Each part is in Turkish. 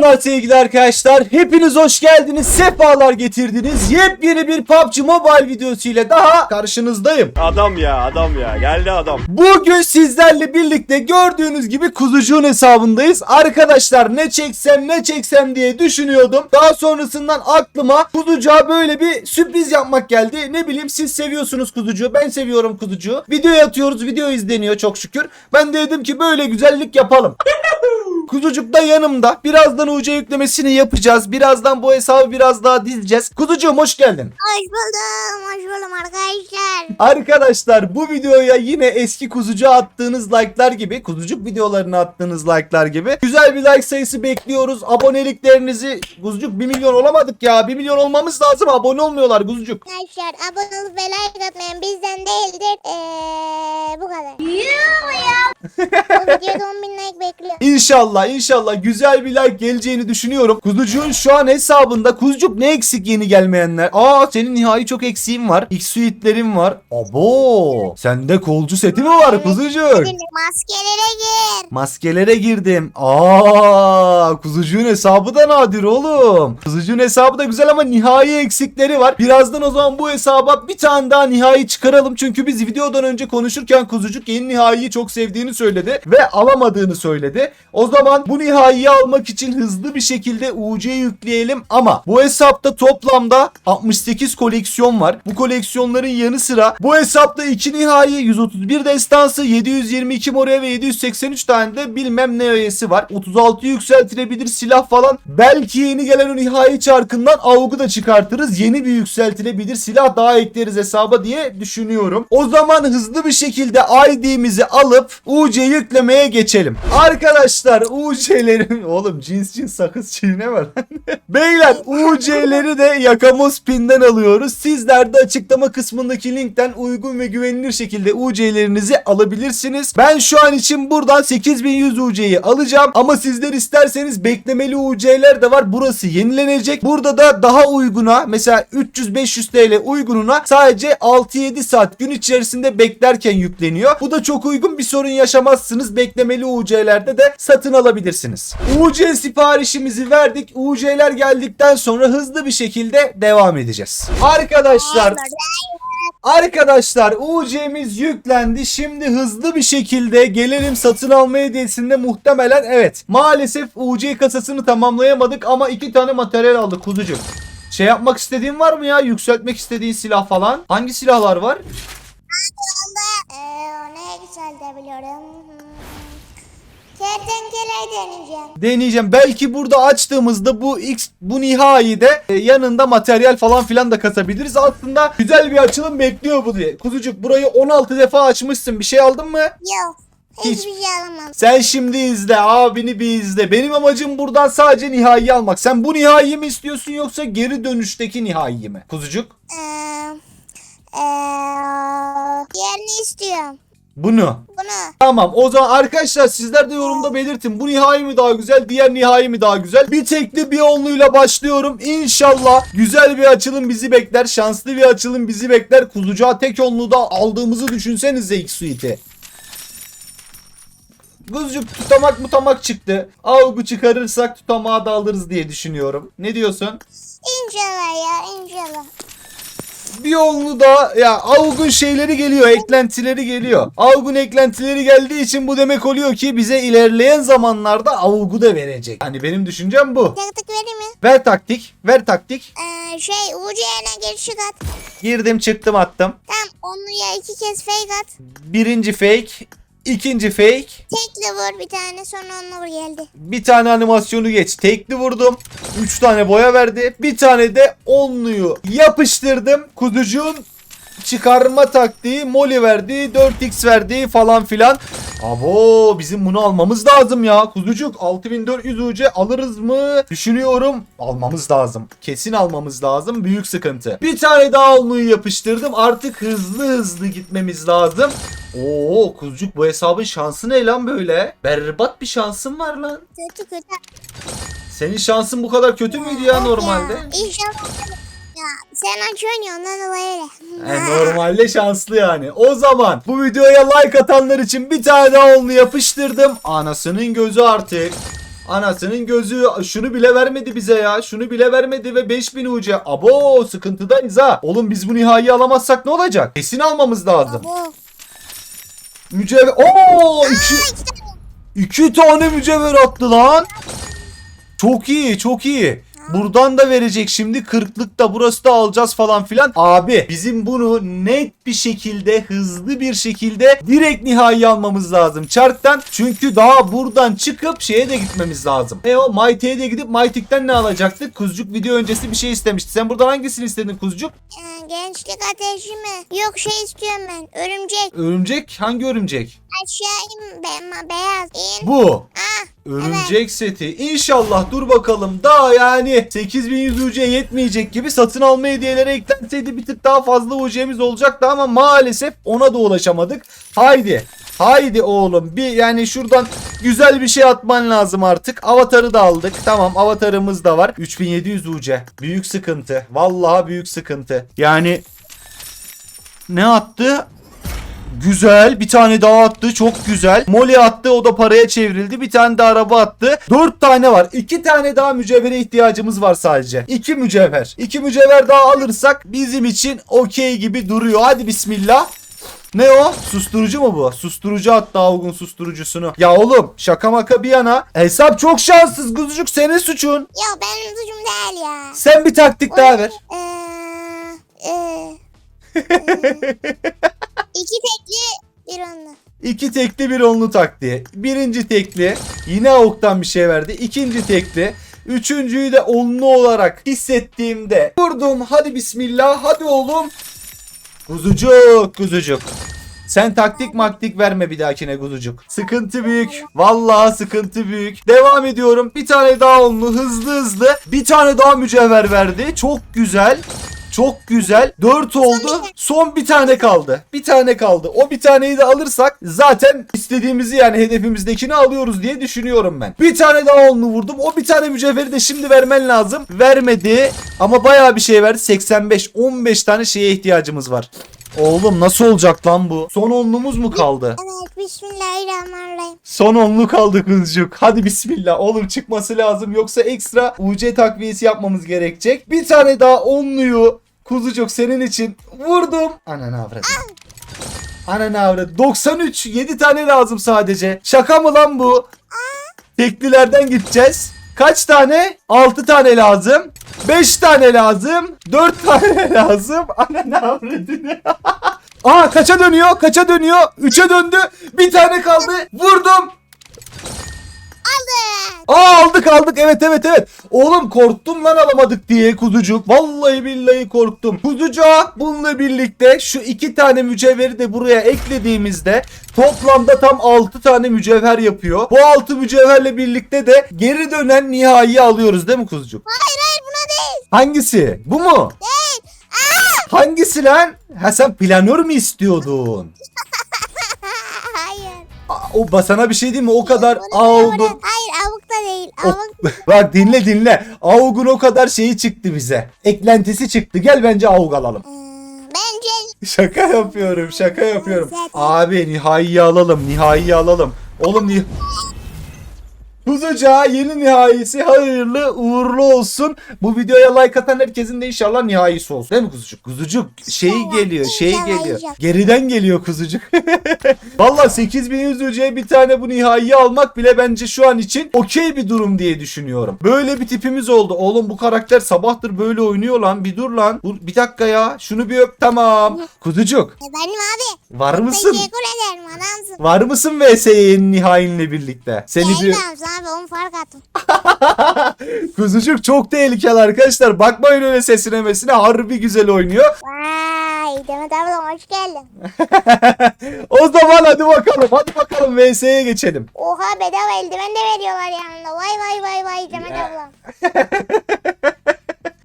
Selamlar sevgili arkadaşlar. Hepiniz hoş geldiniz. Sefalar getirdiniz. Yepyeni bir PUBG Mobile videosu ile daha karşınızdayım. Adam ya adam ya geldi adam. Bugün sizlerle birlikte gördüğünüz gibi kuzucuğun hesabındayız. Arkadaşlar ne çeksem ne çeksem diye düşünüyordum. Daha sonrasından aklıma kuzucuğa böyle bir sürpriz yapmak geldi. Ne bileyim siz seviyorsunuz kuzucuğu. Ben seviyorum kuzucuğu. Video atıyoruz. Video izleniyor çok şükür. Ben de dedim ki böyle güzellik yapalım. Kuzucuk da yanımda. Birazdan UC yüklemesini yapacağız. Birazdan bu hesabı biraz daha dizeceğiz. Kuzucuğum hoş geldin. Hoş buldum, hoş buldum arkadaşlar. Arkadaşlar bu videoya yine eski kuzucu attığınız like'lar gibi, kuzucuk videolarına attığınız like'lar gibi güzel bir like sayısı bekliyoruz. Aboneliklerinizi kuzucuk 1 milyon olamadık ya. 1 milyon olmamız lazım. Abone olmuyorlar kuzucuk. Arkadaşlar abone olup ve like atmayan bizden değildir. Eee bu kadar. Yuh ya. videoda 10 bin like bekliyor. İnşallah inşallah güzel bir like geleceğini düşünüyorum. Kuzucuğun şu an hesabında kuzucuk ne eksik yeni gelmeyenler? Aa senin nihai çok eksiğin var. X suitlerin var. Abo sende kolcu seti mi var kuzucuk? Maskelere gir. Maskelere girdim. Aa, kuzucuğun hesabı da nadir oğlum. Kuzucuğun hesabı da güzel ama nihai eksikleri var. Birazdan o zaman bu hesaba bir tane daha nihai çıkaralım. Çünkü biz videodan önce konuşurken kuzucuk yeni nihaiyi çok sevdiğini söyledi ve alamadığını söyledi. O zaman bu nihaiyi almak için hızlı bir şekilde UC yükleyelim ama bu hesapta toplamda 68 koleksiyon var. Bu koleksiyonların yanı sıra bu hesapta 2 nihai 131 destansı 722 moraya ve 783 tane de bilmem ne öğesi var. 36 yükseltilebilir silah falan. Belki yeni gelen o nihai çarkından avgu da çıkartırız. Yeni bir yükseltilebilir silah daha ekleriz hesaba diye düşünüyorum. O zaman hızlı bir şekilde ID'mizi alıp UC yüklemeye geçelim. Arkadaşlar UC'lerin oğlum cins cins sakız çiğne var. Beyler UC'leri de Yakamoz Pin'den alıyoruz. Sizler de açıklama kısmındaki linkten uygun ve güvenilir şekilde UC'lerinizi alabilirsiniz. Ben şu an için buradan 8100 UC'yi alacağım ama sizler isterseniz beklemeli UC'ler de var. Burası yenilenecek. Burada da daha uyguna mesela 300-500 TL uygununa sadece 6-7 saat gün içerisinde beklerken yükleniyor. Bu da çok uygun bir sorun yaşamazsınız. Beklemeli UC'lerde de satın alabilirsiniz. UC siparişimizi verdik. UC'ler geldikten sonra hızlı bir şekilde devam edeceğiz. Arkadaşlar Arkadaşlar UC'miz yüklendi. Şimdi hızlı bir şekilde gelelim satın alma hediyesinde muhtemelen evet. Maalesef UC kasasını tamamlayamadık ama iki tane materyal aldık kuzucuk. Şey yapmak istediğin var mı ya? Yükseltmek istediğin silah falan? Hangi silahlar var? Eee ne yükseltebiliyorum? Kertenkeleyi deneyeceğim. Deneyeceğim. Belki burada açtığımızda bu X bu nihai de e, yanında materyal falan filan da katabiliriz. Aslında güzel bir açılım bekliyor bu diye. Kuzucuk burayı 16 defa açmışsın. Bir şey aldın mı? Yok. Hiç. Hiçbir şey alamam. Sen şimdi izle abini bir izle. Benim amacım buradan sadece nihaiyi almak. Sen bu nihaiyi mi istiyorsun yoksa geri dönüşteki nihaiyi mi? Kuzucuk. Eee eee diğerini istiyorum. Bunu. Bunu. Tamam o zaman arkadaşlar sizler de yorumda belirtin. Bu nihai mi daha güzel diğer nihai mi daha güzel? Bir tekli bir onluyla başlıyorum. İnşallah güzel bir açılım bizi bekler. Şanslı bir açılım bizi bekler. Kuzucuğa tek onluda aldığımızı düşünsenize X Suite'i. Kuzucuk tutamak mutamak çıktı. Avgu çıkarırsak tutamağı da alırız diye düşünüyorum. Ne diyorsun? İnşallah ya inşallah. Bir yolunu da ya Avgun şeyleri geliyor, eklentileri geliyor. Avgun eklentileri geldiği için bu demek oluyor ki bize ilerleyen zamanlarda Avgu da verecek. Hani benim düşüncem bu. Taktık vereyim mi? Ver taktik, ver taktik. Eee şey UC'ne geri çık at. Girdim çıktım attım. Tamam onluya iki kez fake at. Birinci fake, ikinci fake. Tekle vur bir tane sonra onunla vur geldi. Bir tane animasyonu geç. Tekli vurdum. Üç tane boya verdi. Bir tane de onluyu yapıştırdım. Kuzucuğun çıkarma taktiği moli verdi 4x verdi falan filan. Abo bizim bunu almamız lazım ya. Kuzucuk 6400 UC alırız mı? Düşünüyorum. Almamız lazım. Kesin almamız lazım. Büyük sıkıntı. Bir tane daha onluyu yapıştırdım. Artık hızlı hızlı gitmemiz lazım. Oo kuzucuk bu hesabın şansı ne lan böyle? Berbat bir şansın var lan. Kötü kötü. senin şansın bu kadar kötü müydü ya normalde? İnşallah. Ya sen ya ondan dolayı öyle. E, normalde şanslı yani. O zaman bu videoya like atanlar için bir tane daha onlu yapıştırdım. Anasının gözü artık. Anasının gözü şunu bile vermedi bize ya. Şunu bile vermedi ve 5000 UC. Abo sıkıntıdayız ha. Oğlum biz bu nihai alamazsak ne olacak? Kesin almamız lazım. Bu. Mücevher. Oo iki, iki tane mücevher attı lan. Çok iyi çok iyi. Buradan da verecek şimdi kırklık da burası da alacağız falan filan. Abi bizim bunu net bir şekilde hızlı bir şekilde direkt nihai almamız lazım çarktan. Çünkü daha buradan çıkıp şeye de gitmemiz lazım. E o Mighty'ye de gidip Mighty'den ne alacaktık? Kuzucuk video öncesi bir şey istemişti. Sen buradan hangisini istedin Kuzucuk? Ee, gençlik ateşi mi? Yok şey istiyorum ben. Örümcek. Örümcek? Hangi örümcek? Aşağı in. Be beyaz. İn. Bu. Ah. Örümcek seti. İnşallah dur bakalım. Daha yani 8100 UC yetmeyecek gibi satın alma hediyeleri eklenseydi bir tık daha fazla UC'miz olacaktı ama maalesef ona da ulaşamadık. Haydi. Haydi oğlum bir yani şuradan güzel bir şey atman lazım artık. Avatarı da aldık. Tamam avatarımız da var. 3700 UC. Büyük sıkıntı. Vallahi büyük sıkıntı. Yani ne attı? Güzel. Bir tane daha attı. Çok güzel. Molly attı. O da paraya çevrildi. Bir tane de araba attı. Dört tane var. İki tane daha mücevhere ihtiyacımız var sadece. İki mücevher. İki mücevher daha alırsak bizim için okey gibi duruyor. Hadi bismillah. Ne o? Susturucu mu bu? Susturucu attı Avgun susturucusunu. Ya oğlum şaka maka bir yana. Hesap çok şanssız kuzucuk senin suçun. Ya benim suçum değil ya. Sen bir taktik daha ver. Eee. Eee. İki tekli bir onlu. İki tekli bir onlu taktiği. Birinci tekli yine avuktan bir şey verdi. İkinci tekli. Üçüncüyü de onlu olarak hissettiğimde vurdum. Hadi bismillah. Hadi oğlum. Kuzucuk kuzucuk. Sen taktik maktik verme bir dahakine kuzucuk. Sıkıntı büyük. Vallahi sıkıntı büyük. Devam ediyorum. Bir tane daha onlu hızlı hızlı. Bir tane daha mücevher verdi. Çok güzel. Çok güzel. 4 oldu. Son bir tane kaldı. Bir tane kaldı. O bir taneyi de alırsak zaten istediğimizi yani hedefimizdekini alıyoruz diye düşünüyorum ben. Bir tane daha onlu vurdum. O bir tane mücevheri de şimdi vermen lazım. Vermedi. Ama bayağı bir şey verdi. 85. 15 tane şeye ihtiyacımız var. Oğlum nasıl olacak lan bu? Son onlumuz mu kaldı? Evet bismillahirrahmanirrahim. Son onlu kaldı kızcık. Hadi bismillah. Oğlum çıkması lazım. Yoksa ekstra UC takviyesi yapmamız gerekecek. Bir tane daha onluyu kuzucuk senin için vurdum. Ananı avradım. Ananı avradım. 93. 7 tane lazım sadece. Şaka mı lan bu? Teklilerden gideceğiz. Kaç tane? 6 tane lazım. 5 tane lazım. 4 tane lazım. Ananı avradını. Aa kaça dönüyor? Kaça dönüyor? 3'e döndü. Bir tane kaldı. Vurdum. Aldı. Aa aldık aldık evet evet evet. Oğlum korktum lan alamadık diye kuzucuk. Vallahi billahi korktum. Kuzucuğa bununla birlikte şu iki tane mücevheri de buraya eklediğimizde toplamda tam 6 tane mücevher yapıyor. Bu 6 mücevherle birlikte de geri dönen nihai alıyoruz değil mi kuzucuk? Hayır hayır buna değil. Hangisi? Bu mu? Değil. Hangisi lan? Ha sen planör mü istiyordun? O basana bir şey değil mi? O kadar Augun. Hayır avuk da değil. Avuk. Bak dinle dinle. Augun o kadar şeyi çıktı bize. Eklentisi çıktı. Gel bence Aug alalım. Hmm, bence Şaka yapıyorum, şaka yapıyorum. Zaten- Abi nihaiyi alalım, nihaiyi alalım. Oğlum ni Kuzucuğa yeni nihayesi hayırlı uğurlu olsun. Bu videoya like atan herkesin de inşallah nihayesi olsun. Değil mi kuzucuk? Kuzucuk şey geliyor, şey geliyor. Geriden geliyor kuzucuk. Valla 8100 UC'ye bir tane bu nihaiyi almak bile bence şu an için okey bir durum diye düşünüyorum. Böyle bir tipimiz oldu. Oğlum bu karakter sabahtır böyle oynuyor lan. Bir dur lan. Dur, bir dakika ya. Şunu bir öp tamam. Kuzucuk e, benim abi. var mısın? Teşekkür ederim adamsın. Var mısın VS'nin nihayinle birlikte? Seni bir... Geldim abi onu fark attım. Kuzucuk çok tehlikeli arkadaşlar. Bakmayın öyle sesine mesine. Harbi güzel oynuyor. Vay Demet ablam hoş geldin. o zaman hadi bakalım. Hadi bakalım VS'ye geçelim. Oha bedava eldiven de veriyorlar yanında. Vay vay vay vay Demet ablam.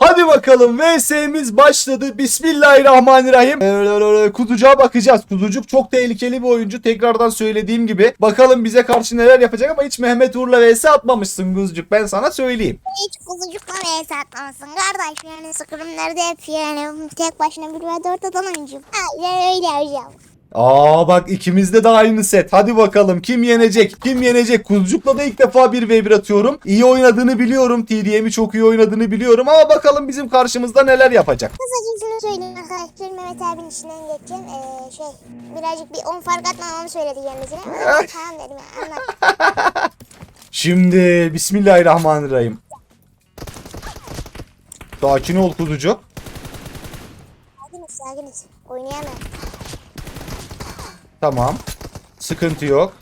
Hadi bakalım VS'miz başladı. Bismillahirrahmanirrahim. Ee, bakacağız. Kuzucuk çok tehlikeli bir oyuncu. Tekrardan söylediğim gibi. Bakalım bize karşı neler yapacak ama hiç Mehmet Uğur'la VS atmamışsın Kuzucuk. Ben sana söyleyeyim. Hiç kuzucukla vs atmamışsın kardeş. Yani scrimlerde hep yani tek başına bir ve dört atan oyuncuyum. Aynen öyle hocam. Aa bak ikimizde de aynı set. Hadi bakalım kim yenecek? Kim yenecek? Kuzucuk'la da ilk defa bir v1 atıyorum. İyi oynadığını biliyorum. TDM'i çok iyi oynadığını biliyorum ama bakalım bizim karşımızda neler yapacak. Kısaca şunu söyleyeyim arkadaşlar Mehmet abinin içinden geçeceğim. Ee, şey birazcık bir 10 fark atmamamı söyledi kendisine. Tamam dedim ya anladım. Şimdi Bismillahirrahmanirrahim. Sakin ol kuzucuk. Sakiniz sakiniz. Oynayamam. Tamam. Sıkıntı yok.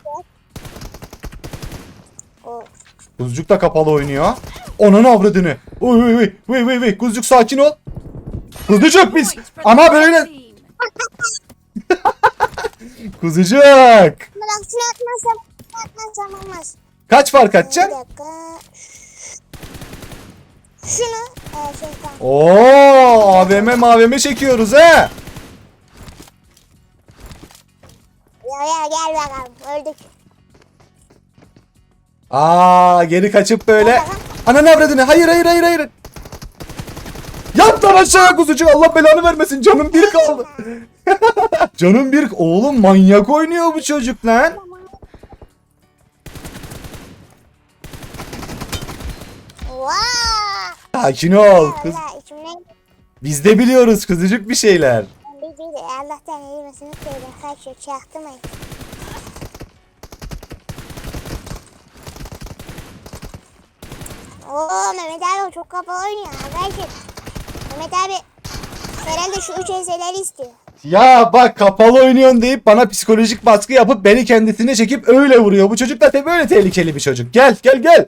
O Kuzucuk da kapalı oynuyor. Onun avradını. Oy oy oy. Oy oy oy. Kuzucuk sakin ol. Kuzucuk biz. Ama böyle. Kuzucuk. Kaç fark atacaksın? Şunu e, şey. Oo, AVM mavm çekiyoruz he. Ya ya gel bakalım öldük. Aa, geri kaçıp böyle. Ananı avradını. Hayır hayır hayır hayır. Yat lan aşağı kuzucuk. Allah belanı vermesin. Canım bir kaldı. Canım bir. Oğlum manyak oynuyor bu çocuk lan. Sakin ol. Kız, biz de biliyoruz kuzucuk bir şeyler. Bir Allah'tan eğilmesini söyle. Kaçıyor çaktırmayın. Oo Mehmet abi çok kapalı oynuyor arkadaşlar. Mehmet abi herhalde şu üç eseleri istiyor. Ya bak kapalı oynuyorsun deyip bana psikolojik baskı yapıp beni kendisine çekip öyle vuruyor. Bu çocuk da te- böyle tehlikeli bir çocuk. Gel gel gel.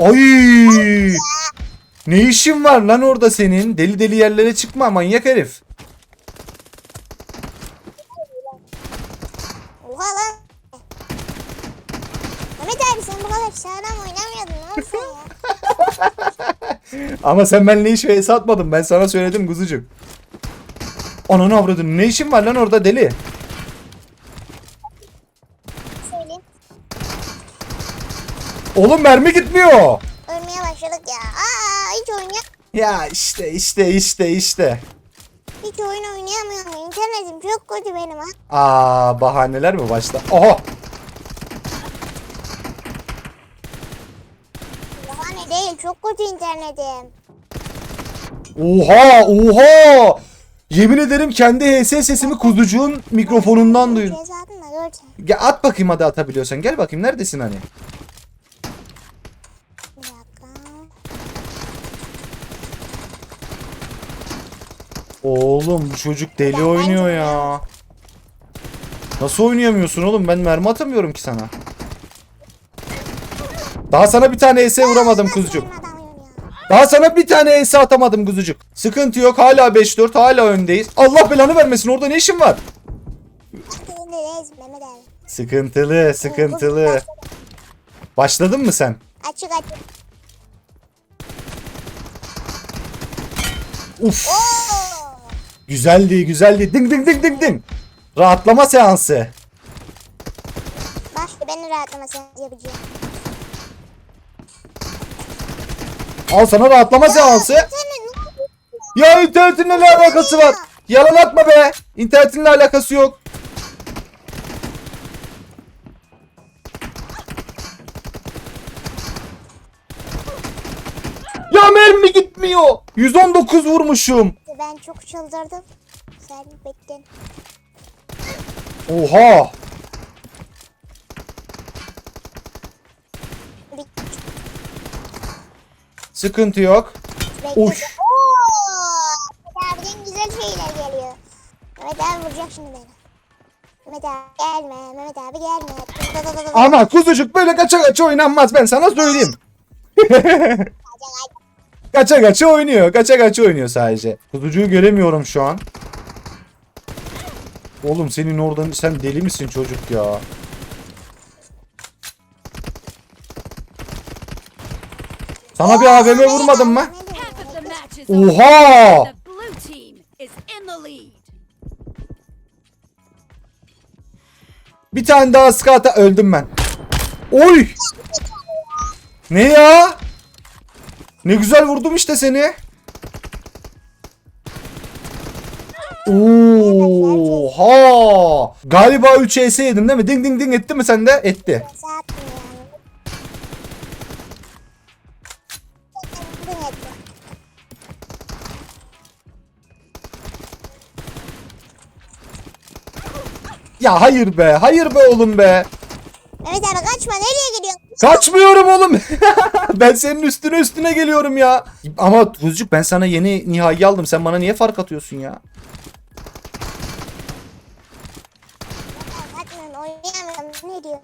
Ay! Ne işin var lan orada senin? Deli deli yerlere çıkma manyak herif. Oha lan. Mehmet abi sen bu kadar sağlam oynamıyordun ne olsun ya. Ama sen benimle hiç vs atmadın. Ben sana söyledim kuzucuk. Ananı avradın. Ne işin var lan orada deli? Oğlum mermi gitmiyor. Ölmeye başladık ya. Aa hiç oynaya Ya işte işte işte işte. hiç oyun oynayamıyorum. İnternetim çok kötü benim ha. Aa bahaneler mi başta? Oha. Bahane değil çok kötü internetim. Oha oha. Yemin ederim kendi HS sesimi kuzucuğun mikrofonundan duydum. Ya at bakayım hadi atabiliyorsan. Gel bakayım neredesin hani? Oğlum bu çocuk deli oynuyor ya. Nasıl oynayamıyorsun oğlum? Ben mermi atamıyorum ki sana. Daha sana bir tane ES vuramadım kuzucuk. Daha sana bir tane ES atamadım kuzucuk. Sıkıntı yok. Hala 5-4. Hala öndeyiz. Allah belanı vermesin. Orada ne işin var? Sıkıntılı, sıkıntılı. Başladın mı sen? Açık açık. Uf. Oo. Güzeldi, güzeldi. Ding ding ding ding ding. Rahatlama seansı. Bak beni rahatlama sen yapacağım. Al sana rahatlama seansı. Ya internetinle ne alakası var? Yalan atma be. İnternetinle alakası yok. Ya mermi gitmiyor. 119 vurmuşum. Ben çok çıldırdım. Sen beklen. Oha. Sıkıntı yok. Mehmet abiden güzel şeyler geliyor. Mehmet abi vuracak şimdi beni. Mehmet abi gelme. Mehmet abi gelme. Ama kuzucuk böyle kaça kaça oynanmaz ben sana söyleyeyim. Kaça kaça oynuyor. Kaça kaça oynuyor sadece. Kuzucuğu göremiyorum şu an. Oğlum senin oradan sen deli misin çocuk ya? Sana bir AVM vurmadım mı? Oha! Bir tane daha skata öldüm ben. Oy! Ne ya? Ne güzel vurdum işte seni. Oha! Galiba 3 ES yedin değil mi? Ding ding ding etti mi sende? Etti. Ya hayır be. Hayır be oğlum be. Mehmet abi kaçma nereye gidiyorsun? Kaçmıyorum oğlum. ben senin üstüne üstüne geliyorum ya. Ama Tuzcuk ben sana yeni nihai aldım. Sen bana niye fark atıyorsun ya? Oynayamıyorum ne diyor?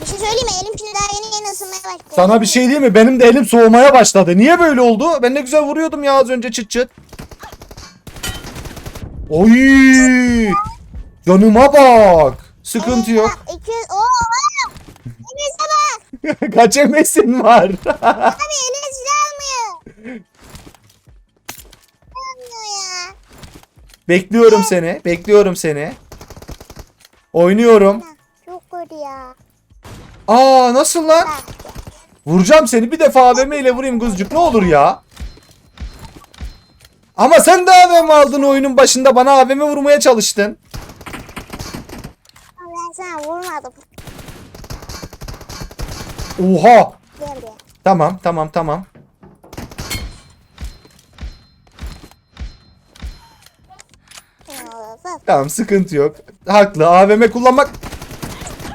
Bir şey söyleyeyim mi? Elim şimdi daha yeni yeni ısınmaya başladı. Sana bir şey diyeyim mi? Benim de elim soğumaya başladı. Niye böyle oldu? Ben ne güzel vuruyordum ya az önce çıt çıt. Oy! Canıma bak. Sıkıntı yok. 200 ooo! Enes'e bak! Kaç emesin var? Abi Enes almıyor. Almıyor ya. bekliyorum seni. Bekliyorum seni. Oynuyorum. Çok kötü ya. Aa nasıl lan? Vuracağım seni bir defa AVM ile vurayım kızcık ne olur ya. Ama sen de AVM aldın oyunun başında bana AVM vurmaya çalıştın. Ben sana vurmadım. Oha. Gel buraya. Tamam tamam tamam. Tamam sıkıntı yok. Haklı AVM kullanmak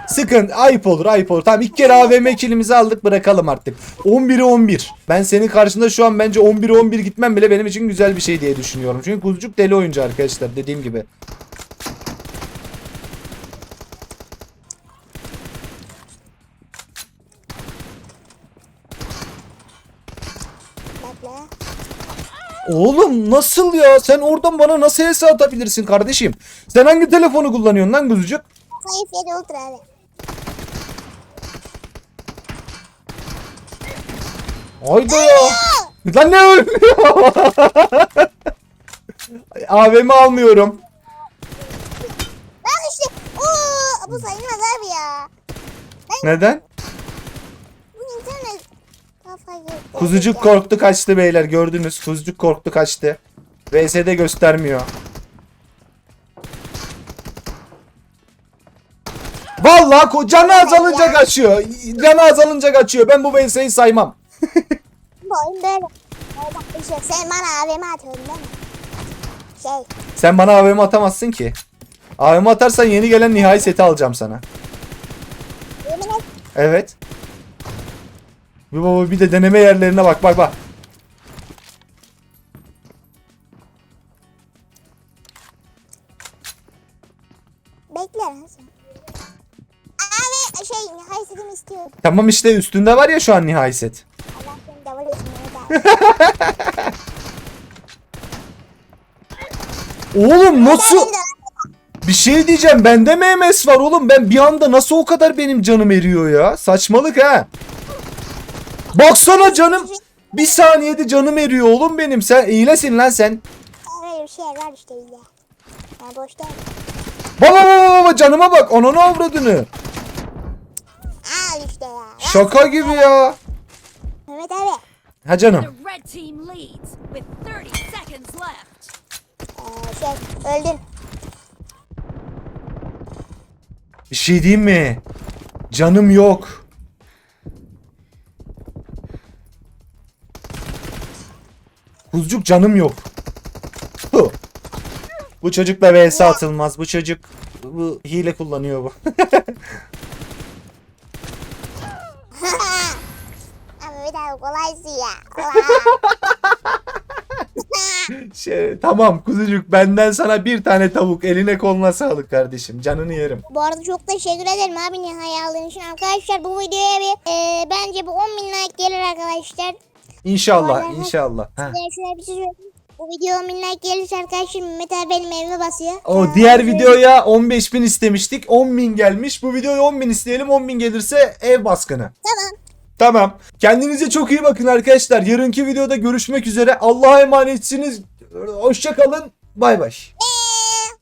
sıkıntı ayıp olur ayıp olur. Tamam ilk kere AVM kilimizi aldık bırakalım artık. 11'e 11. Ben senin karşında şu an bence 11'e 11 gitmem bile benim için güzel bir şey diye düşünüyorum. Çünkü kuzucuk deli oyuncu arkadaşlar dediğim gibi. Oğlum nasıl ya? Sen oradan bana nasıl hesap atabilirsin kardeşim? Sen hangi telefonu kullanıyorsun lan kuzucuk? Zayıf yeri ultra abi. Hayda. Lan ne ölmüyor? AVM almıyorum. Bak işte. Oo, bu sayılmaz abi ya. Neden? Bu internet kafa gitti. Kuzucuk korktu kaçtı beyler gördünüz. Kuzucuk korktu kaçtı. VS'de göstermiyor. Vallahi ko- canı azalınca kaçıyor. Canı azalınca kaçıyor. Ben bu VS'yi saymam. Bu oyun böyle. Böyle bak bir şey yok. Sen bana AVM değil mi? Şey. Sen bana AVM atamazsın ki. AVM atarsan yeni gelen nihai seti alacağım sana. Yemin et. Evet. Bir baba bir de deneme yerlerine bak bak bak. Bekle. Abi şey nihai setimi istiyorum. Tamam işte üstünde var ya şu an nihai set. Oğlum nasıl? Bir şey diyeceğim bende mi MS var oğlum ben bir anda nasıl o kadar benim canım eriyor ya saçmalık ha. Baksana canım bir saniyede canım eriyor oğlum benim sen iyilesin lan sen. Öyle bir şey var işte ya. Ben boş. Baba baba baba canıma bak ananı avradını. Al işte ya. Şaka gibi ya. Seconds left. Ee, şey öldün. Bir şey diyeyim mi? Canım yok. Kuzcuk canım yok. Bu çocukla vs atılmaz. Bu çocuk bu hile kullanıyor bu. Kolaysın ya. Şey, tamam kuzucuk benden sana bir tane tavuk eline koluna sağlık kardeşim. Canını yerim. Bu arada çok teşekkür ederim abi nihai aldığın için. Arkadaşlar bu videoya bir e, bence bu 10 bin like gelir arkadaşlar. İnşallah Vallahi- inşallah. Size şöyle bir şey söyleyeyim. Bu video 10 bin like gelirse arkadaşlar abi benim evime basıyor. O Ee, diğer şöyle- videoya 15.000 istemiştik. 10.000 gelmiş. Bu videoya 10.000 isteyelim. 10.000 gelirse ev baskını. Tamam. Tamam. Kendinize çok iyi bakın arkadaşlar. Yarınki videoda görüşmek üzere. Allah'a emanetsiniz. Hoşça kalın. Bay bay.